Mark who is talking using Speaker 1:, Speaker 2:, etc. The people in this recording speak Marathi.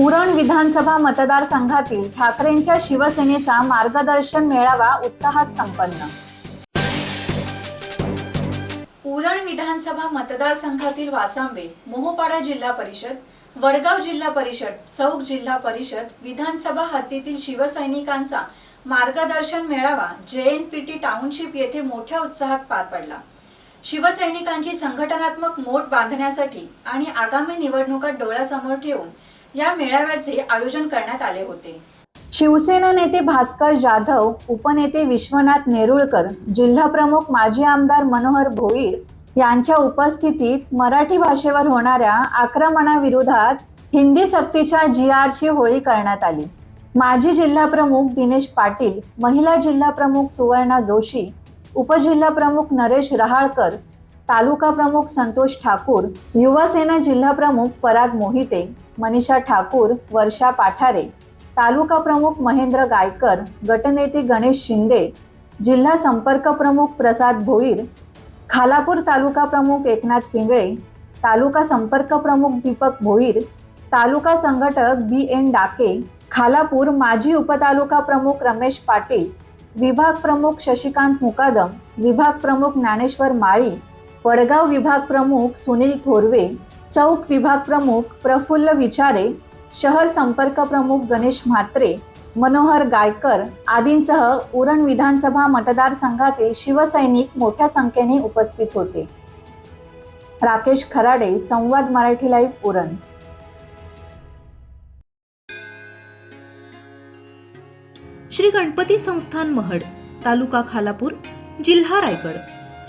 Speaker 1: उरण विधानसभा मतदारसंघातील ठाकरेंच्या शिवसेनेचा मार्गदर्शन मेळावा उत्साहात संपन्न. उरण विधानसभा मतदारसंघातील वासांबे मोहपाडा जिल्हा परिषद वडगाव जिल्हा परिषद चौक जिल्हा परिषद विधानसभा हद्दीतील शिवसैनिकांचा मार्गदर्शन मेळावा जे एन पी टी टाउनशिप येथे मोठ्या उत्साहात पार पडला. शिवसैनिकांची संघटनात्मक मोठ बांधण्यासाठी आणि आगामी निवडणुका डोळ्यासमोर ठेवून या मेळाव्याचे आयोजन करण्यात आले होते. शिवसेना नेते भास्कर जाधव उपनेते विश्वनाथ नेरुळकर जिल्हाप्रमुख माजी आमदार मनोहर भोईर यांच्या उपस्थितीत मराठी भाषेवर होणाऱ्या आक्रमणाविरोधात हिंदी सक्तीच्या जी आरची होळी करण्यात आली. माजी जिल्हाप्रमुख दिनेश पाटील महिला जिल्हाप्रमुख सुवर्णा जोशी उपजिल्हाप्रमुख नरेश रहाळकर तालुका प्रमुख संतोष ठाकूर युवासेना जिल्हाप्रमुख पराग मोहिते मनीषा ठाकूर वर्षा पाठारे तालुका प्रमुख महेंद्र गायकर गटनेते गणेश शिंदे जिल्हा संपर्क प्रमुख प्रसाद भोईर खालापूर तालुका प्रमुख एकनाथ पिंगळे तालुका संपर्क प्रमुख दीपक भोईर तालुका संघटक बी एन डाके खालापूर माजी उपतालुका प्रमुख रमेश पाटील विभाग प्रमुख शशिकांत मुकादम विभाग प्रमुख ज्ञानेश्वर माळी वडगाव विभाग प्रमुख सुनील थोरवे चौक विभाग प्रमुख प्रफुल्ल विचारे शहर संपर्क प्रमुख गणेश म्हात्रे मनोहर गायकर आदींसह उरण विधानसभा मतदारसंघातील शिवसैनिक मोठ्या संख्येने उपस्थित होते. राकेश खराडे संवाद मराठी लाईव्ह उरण.
Speaker 2: श्री गणपती संस्थान महड तालुका खालापूर जिल्हा रायगड.